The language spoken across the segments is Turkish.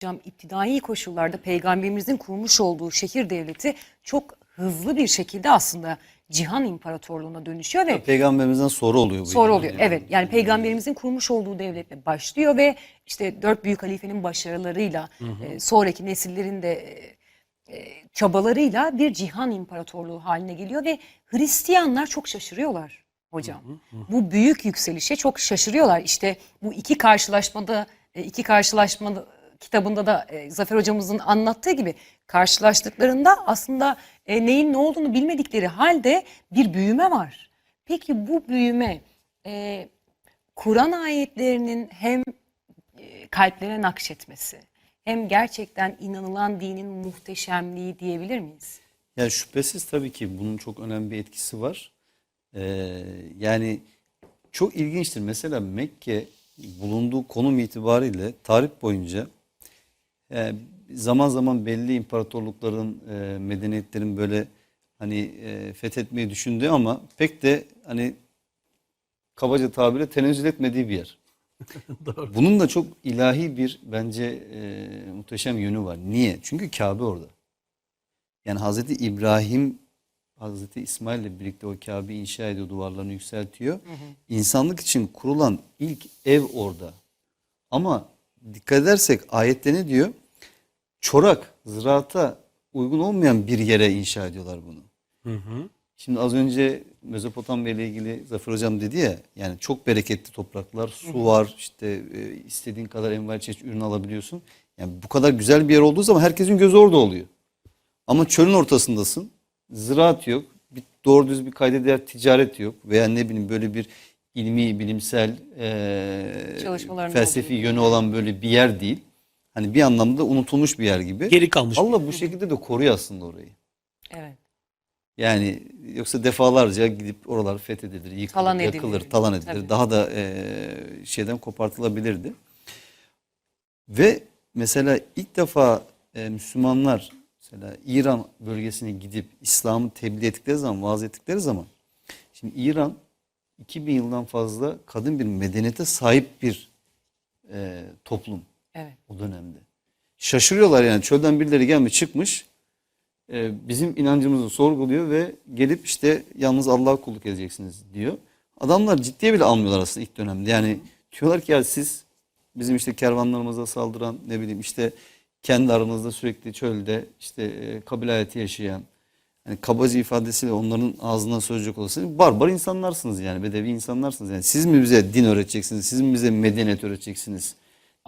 Hocam iptidai koşullarda peygamberimizin kurmuş olduğu şehir devleti çok hızlı bir şekilde aslında cihan imparatorluğuna dönüşüyor ve Peygamberimizden sonra oluyor bu. sonra yani. oluyor. Evet yani peygamberimizin kurmuş olduğu devletle başlıyor ve işte dört büyük halifenin başarılarıyla e, sonraki nesillerin de e, çabalarıyla bir cihan imparatorluğu haline geliyor ve Hristiyanlar çok şaşırıyorlar hocam. Bu büyük yükselişe çok şaşırıyorlar. İşte bu iki karşılaşmada e, iki karşılaşma kitabında da e, Zafer hocamızın anlattığı gibi karşılaştıklarında aslında e, neyin ne olduğunu bilmedikleri halde bir büyüme var. Peki bu büyüme e, Kur'an ayetlerinin hem e, kalplere nakşetmesi hem gerçekten inanılan dinin muhteşemliği diyebilir miyiz? Yani şüphesiz tabii ki bunun çok önemli bir etkisi var. Ee, yani çok ilginçtir. Mesela Mekke bulunduğu konum itibariyle tarih boyunca e, zaman zaman belli imparatorlukların, e, medeniyetlerin böyle hani e, fethetmeyi düşündüğü ama pek de hani kabaca tabirle tenezzül etmediği bir yer. Bunun da çok ilahi bir bence e, muhteşem yönü var. Niye? Çünkü Kabe orada. Yani Hazreti İbrahim Hazreti İsmail ile birlikte o Kabe'yi inşa ediyor, duvarlarını yükseltiyor. İnsanlık için kurulan ilk ev orada. Ama dikkat edersek ayette ne diyor? Çorak, ziraata uygun olmayan bir yere inşa ediyorlar bunu. Şimdi az önce Mezopotamya ile ilgili Zafer Hocam dedi ya yani çok bereketli topraklar, su var işte e, istediğin kadar envai çeşit ürün alabiliyorsun. Yani bu kadar güzel bir yer olduğu zaman herkesin gözü orada oluyor. Ama çölün ortasındasın. Ziraat yok. Bir, doğru düz bir kayda değer ticaret yok. Veya ne bileyim böyle bir ilmi, bilimsel, e, felsefi yönü olan böyle bir yer değil. Hani bir anlamda unutulmuş bir yer gibi. Geri kalmış Allah bu şekilde de koruyor aslında orayı. Evet. Yani yoksa defalarca gidip oralar fethedilir, yıkılır, Talan edilir. yakılır, talan edilir. Tabii. Daha da e, şeyden kopartılabilirdi. Ve mesela ilk defa e, Müslümanlar mesela İran bölgesine gidip İslam'ı tebliğ ettikleri zaman, vaaz ettikleri zaman şimdi İran 2000 yıldan fazla kadın bir medeniyete sahip bir e, toplum Evet. o dönemde. Şaşırıyorlar yani çölden birileri gelmiş çıkmış e, bizim inancımızı sorguluyor ve gelip işte yalnız Allah'a kulluk edeceksiniz diyor. Adamlar ciddiye bile almıyorlar aslında ilk dönemde. Yani diyorlar ki ya siz bizim işte kervanlarımıza saldıran ne bileyim işte kendi aranızda sürekli çölde işte e, kabile hayatı yaşayan yani kabaca ifadesiyle onların ağzından söyleyecek olursa barbar insanlarsınız yani bedevi insanlarsınız. Yani siz mi bize din öğreteceksiniz? Siz mi bize medeniyet öğreteceksiniz?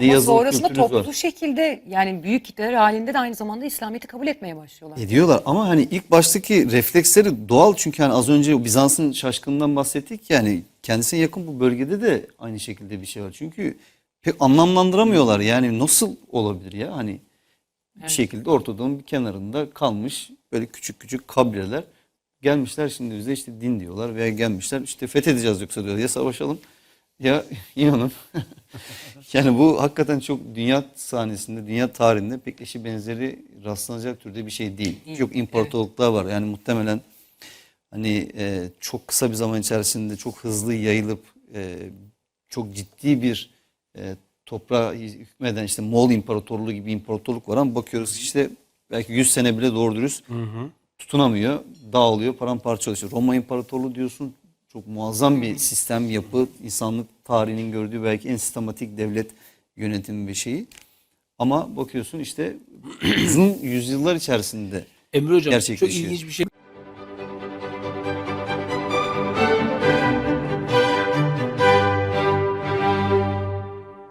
Ama yazılı sonrasında kültürünüz var? toplu şekilde yani büyük kitleler halinde de aynı zamanda İslamiyet'i kabul etmeye başlıyorlar. Ediyorlar ama hani ilk baştaki refleksleri doğal çünkü hani az önce Bizans'ın şaşkınından bahsettik yani kendisine yakın bu bölgede de aynı şekilde bir şey var. Çünkü pek anlamlandıramıyorlar yani nasıl olabilir ya hani bir şekilde Ortadoğu'nun bir kenarında kalmış böyle küçük küçük kabileler gelmişler şimdi bize işte din diyorlar veya gelmişler işte fethedeceğiz yoksa diyor ya savaşalım ya inanın. yani bu hakikaten çok dünya sahnesinde, dünya tarihinde pek eşi benzeri rastlanacak türde bir şey değil. Değil, Çok imparatorluklar var. Yani muhtemelen hani e, çok kısa bir zaman içerisinde çok hızlı yayılıp e, çok ciddi bir e, toprağa hükmeden işte Moğol İmparatorluğu gibi imparatorluk var ama bakıyoruz işte belki 100 sene bile doğru dürüst tutunamıyor, dağılıyor, paramparça oluyor. Roma İmparatorluğu diyorsun çok muazzam bir sistem, yapı, insanlık tarihinin gördüğü belki en sistematik devlet yönetimi bir şeyi. Ama bakıyorsun işte uzun yüzyıllar içerisinde Emre Hocam çok gerçekleşiyor. ilginç bir şey.